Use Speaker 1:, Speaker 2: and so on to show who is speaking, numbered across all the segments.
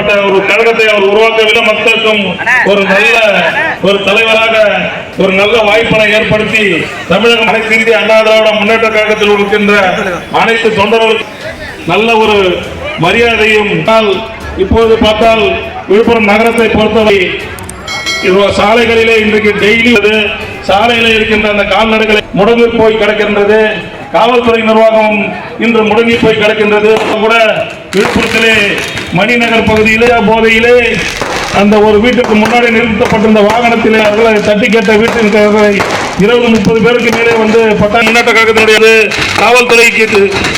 Speaker 1: அப்படிப்பட்ட ஒரு கழகத்தை அவர் உருவாக்கவில்லை மக்களுக்கும் ஒரு நல்ல ஒரு தலைவராக ஒரு நல்ல வாய்ப்பினை ஏற்படுத்தி தமிழகம் அனைத்து இந்திய அண்ணா திராவிட முன்னேற்ற கழகத்தில் இருக்கின்ற அனைத்து தொண்டர்களுக்கும் நல்ல ஒரு மரியாதையும் இப்போது பார்த்தால் விழுப்புரம் நகரத்தை பொறுத்தவரை சாலைகளிலே இன்றைக்கு டெய்லி சாலையில இருக்கின்ற அந்த கால்நடைகளை முடங்கி போய் கிடக்கின்றது. காவல்துறை நிர்வாகம் இன்று முடங்கி போய் கிடக்கின்றது. கூட விழுப்புரத்திலே மணிநகர் பகுதியிலே போதையிலே அந்த ஒரு வீட்டுக்கு முன்னாடி நிறுத்தப்பட்டிருந்த வாகனத்திலே அவர்களை தட்டி கேட்ட வீட்டிற்காக இருபது முப்பது பேருக்கு மேலே வந்து பட்டா முன்னேற்ற கழகத்தினுடைய காவல்துறைக்கு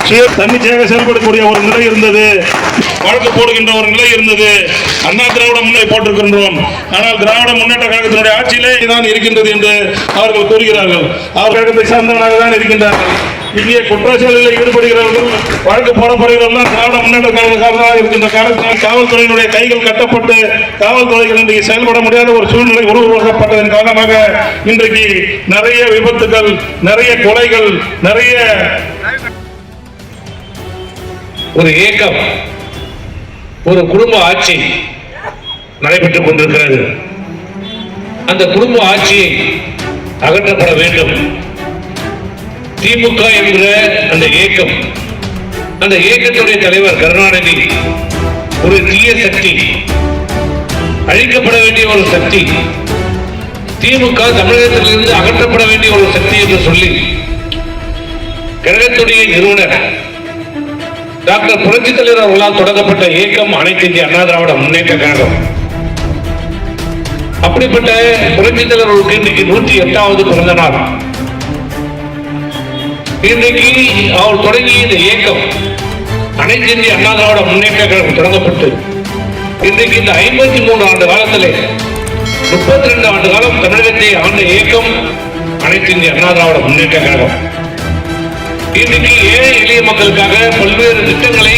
Speaker 1: சுய தன்னிச்சையாக செயல்படக்கூடிய ஒரு நிலை இருந்தது. வழக்கு போடுகின்ற ஒரு நிலை இருந்தது. அண்ணா திராவிட முன்னே போட்டிருக்கின்றோம். ஆனால் திராவிட முன்னேற்ற கழகத்தினுடைய ஆட்சியிலே தான் இருக்கின்றது என்று அவர்கள் கூறுகிறார்கள். அவர் கழகத்தை சார்ந்தவனாக தான் இருக்கின்றார்கள். இங்கே குற்றச்செயலில் ஈடுபடுகிறவர்கள் வழக்கு போடப்படுகிறவர்கள் திராவிட முன்னேற்ற கழகக்காரர்களாக இருக்கின்ற காரணத்தினால் காவல்துறையினுடைய கைகள் கட்டப்பட்டு காவல்துறைகள் இன்றைக்கு செயல்பட முடியாத ஒரு சூழ்நிலை உருவாக்கப்பட்டதன் காரணமாக இன்றைக்கு நிறைய விபத்துகள் நிறைய கொலைகள் நிறைய
Speaker 2: ஒரு இயக்கம் ஒரு குடும்ப ஆட்சி நடைபெற்றுக் கொண்டிருக்கிறது. அந்த குடும்ப ஆட்சியை அகற்றப்பட வேண்டும். திமுக என்ற அந்த ஏக்கம் அந்த இயக்கத்துடைய தலைவர் கருணாநிதி ஒரு தீய சக்தி அழிக்கப்பட வேண்டிய ஒரு சக்தி திமுக தமிழகத்திலிருந்து அகற்றப்பட வேண்டிய ஒரு சக்தி என்று சொல்லி கழகத்துடைய நிறுவனர் டாக்டர் புரட்சி தலைவர் அவர்களால் தொடங்கப்பட்ட இயக்கம் அனைத்து இந்திய அண்ணா திராவிட முன்னேற்ற கழகம். அப்படிப்பட்ட புரட்சி தலைவர்களுக்கு இன்னைக்கு நூற்றி எட்டாவது பிறந்த நாள். இன்றைக்கு அவர் தொடங்கிய இந்த இயக்கம். அனைத்து இந்திய அண்ணா திராவிட முன்னேற்ற கழகம் தொடங்கப்பட்டு இன்றைக்கு இந்த ஐம்பத்தி மூணு ஆண்டு காலத்தில் முப்பத்தி ரெண்டு ஆண்டு காலம் தமிழகத்தை ஆண்ட இயக்கம் அனைத்து இந்திய அண்ணா திராவிட முன்னேற்ற கழகம். இன்றைக்கு ஏழை எளிய மக்களுக்காக பல்வேறு திட்டங்களை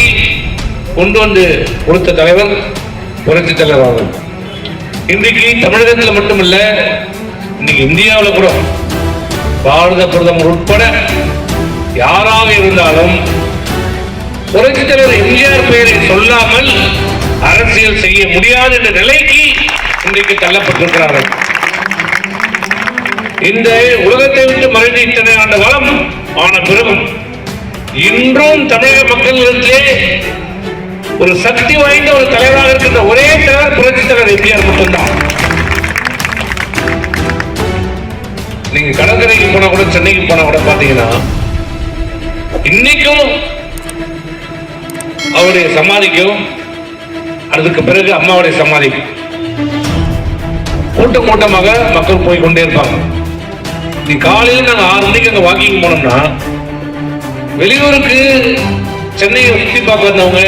Speaker 2: கொண்டு வந்து கொடுத்த தலைவர் புரட்சி தலைவர் அவர்கள். இன்றைக்கு தமிழகத்தில் மட்டுமல்ல இன்னைக்கு இந்தியாவில் கூட பாரத பிரதமர் உட்பட யாராக இருந்தாலும் புரட்சி தலைவர் எம்ஜிஆர் பெயரை சொல்லாமல் அரசியல் செய்ய முடியாது என்ற நிலைக்கு இன்றைக்கு தள்ளப்பட்டிருக்கிறார்கள். இந்த உலகத்தை விட்டு மறைந்து இத்தனை ஆண்டு காலம் ஆன பிறகும் இன்றும் தமிழக மக்களிடத்திலே ஒரு சக்தி வாய்ந்த ஒரு தலைவராக இருக்கின்ற ஒரே தலைவர் புரட்சி தலைவர் எம்ஜிஆர் மட்டும்தான். நீங்க கடற்கரைக்கு போனா கூட சென்னைக்கு போனா கூட பாத்தீங்கன்னா இன்னைக்கும் அவருடைய சமாதிக்கும் அதுக்கு பிறகு அம்மாவுடைய சமாதிக்கும். கூட்டம் கூட்டமாக மக்கள் போய் கொண்டே இருப்பாங்க. நீ காலையில் நாங்கள் ஆறு மணிக்கு அங்கே வாக்கிங் போனோம்னா வெளியூருக்கு சென்னையை சுற்றி பார்க்க வந்தவங்க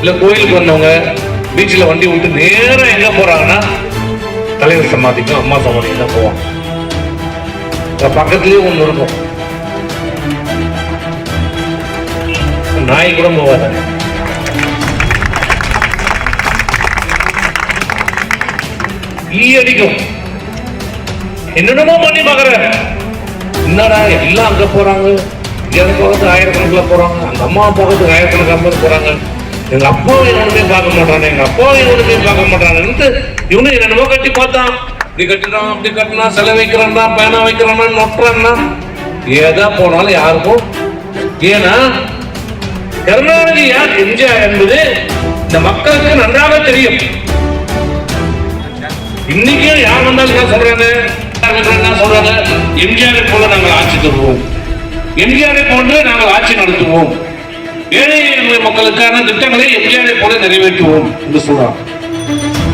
Speaker 2: இல்லை கோயிலுக்கு வந்தவங்க பீச்சில் வண்டி விட்டு நேராக எங்கே போகிறாங்கன்னா தலைவர் சமாதிக்கும் அம்மா சமாதிக்கும் தான் போவாங்க. பக்கத்துலேயே ஒன்று இருக்கும். நாய் கூட போவாத ஈ அடிக்கும். என்னென்னமோ பண்ணி பாக்குற. என்னடா எல்லாம் அங்க போறாங்க. எனக்கு போகிறது ஆயிரக்கணக்கில் போறாங்க. அந்த அம்மா போகிறதுக்கு ஆயிரக்கணக்கான பேர் போறாங்க. எங்க அப்பாவை என்னொன்னுமே பார்க்க மாட்டாங்க எங்க அப்பாவை என்னொன்னுமே பார்க்க மாட்டானுன்ட்டு இவனு என்னென்னமோ கட்டி பார்த்தான். இப்படி கட்டினான் அப்படி கட்டினா சிலை வைக்கிறான்னா பேனா வைக்கிறான்னா நொட்டுறான்னா. ஏதா போனாலும் யாருக்கும். ஏன்னா கருணாநிதி யார்? எம்ஜிஆர் என்பது இந்த மக்களுக்கு நன்றாக தெரியும். இன்னைக்கு யார் வந்தாலும் என்ன சொல்றாங்க? யார் என்ன சொல்றாங்க? எம்ஜிஆரை போல நாங்கள் ஆட்சி தருவோம். எம்ஜிஆரை போன்று நாங்கள் ஆட்சி நடத்துவோம். ஏழை எளிய மக்களுக்கான திட்டங்களை எம்ஜிஆரை போல நிறைவேற்றுவோம் என்று சொல்றாங்க.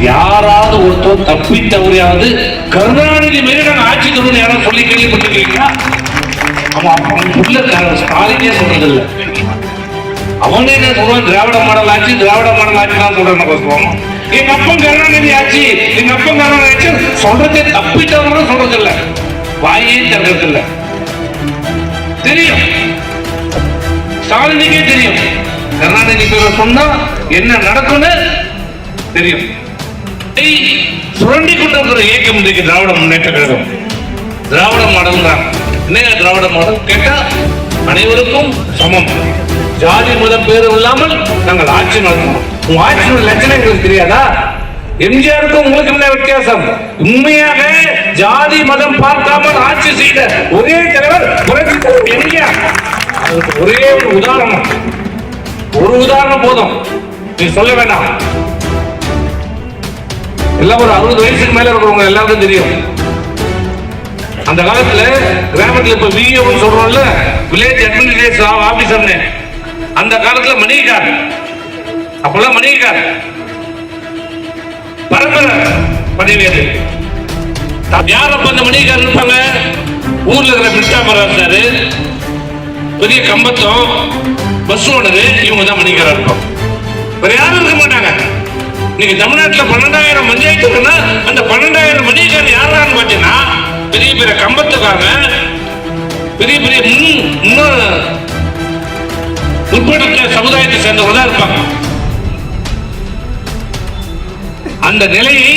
Speaker 2: யாராவது ஒருத்தர் தப்பி தவறியாவது கருணாநிதி மீது நாங்கள் ஆட்சி தருவோம் யாராவது சொல்லி கேள்விப்பட்டிருக்கீங்களா? ஆமா அவன் புள்ள ஸ்டாலினே சொன்னதில்லை அவனே என்ன சொல்றான்? திராவிட மாடல் ஆச்சு திராவிட மாடல் ஆச்சு தான் நம்ம சொல்லுவாங்க எங்க அப்பன் கருணாநிதி ஆச்சு எங்க அப்பன் கருணாநிதி ஆச்சு. சொல்றதே தப்பிட்டவங்க சொல்றது இல்ல வாயே திறக்கிறது இல்ல தெரியும். ஸ்டாலினுக்கே தெரியும். கருணாநிதி பேரை சொன்னா என்ன நடக்கும்னு தெரியும். இதை சுரண்டி கொண்டிருக்கிற இயக்கம் இன்றைக்கு திராவிட முன்னேற்ற கழகம். திராவிட மாடல் தான் என்ன திராவிட மாடல்? கேட்டா அனைவருக்கும் சமம். ஜாதி மதம் பேரும் இல்லாமல் நாங்கள் ஆட்சி நடத்தணும். உங்க ஆட்சியோட லட்சணம் எங்களுக்கு தெரியாதா? எம்ஜிஆருக்கும் உங்களுக்கு என்ன வித்தியாசம்? உண்மையாக ஜாதி மதம் பார்க்காமல் ஆட்சி செய்த ஒரே தலைவர் புரட்சி தலைவர் எம்ஜிஆர். அதுக்கு ஒரே ஒரு உதாரணம். ஒரு உதாரணம் போதும். நீ சொல்ல வேண்டாம். எல்லாம் ஒரு அறுபது வயசுக்கு மேல இருக்கிறவங்க எல்லாருக்கும் தெரியும். அந்த காலத்துல கிராமத்துல இப்ப விஏ சொல்றோம்ல வில்லேஜ் அட்மினிஸ்ட்ரேஷன் ஆபீசர்னு அந்த காலத்துல மணிகார் அப்பெல்லாம் மணிகார் பரம்பரை பதவி அது. யார் அப்ப அந்த மணிகார் இருப்பாங்க? ஊர்ல இருக்கிற பிரிட்டாமரா இருந்தாரு. பெரிய கம்பத்தம் பஸ் ஓனரு இவங்க தான் மணிகாரா இருப்பாங்க. வேற யாரும் இருக்க மாட்டாங்க. இன்னைக்கு தமிழ்நாட்டுல பன்னெண்டாயிரம் பஞ்சாயத்து இருக்குன்னா அந்த பன்னெண்டாயிரம் மணிகார் யாரான்னு பாத்தீங்கன்னா பெரிய பெரிய கம்பத்துக்காங்க பெரிய பெரிய முன் இன்னும் முற்படுத்த சமுதாயத்தை சேர்ந்தவங்க தான் இருப்பாங்க. அந்த நிலையை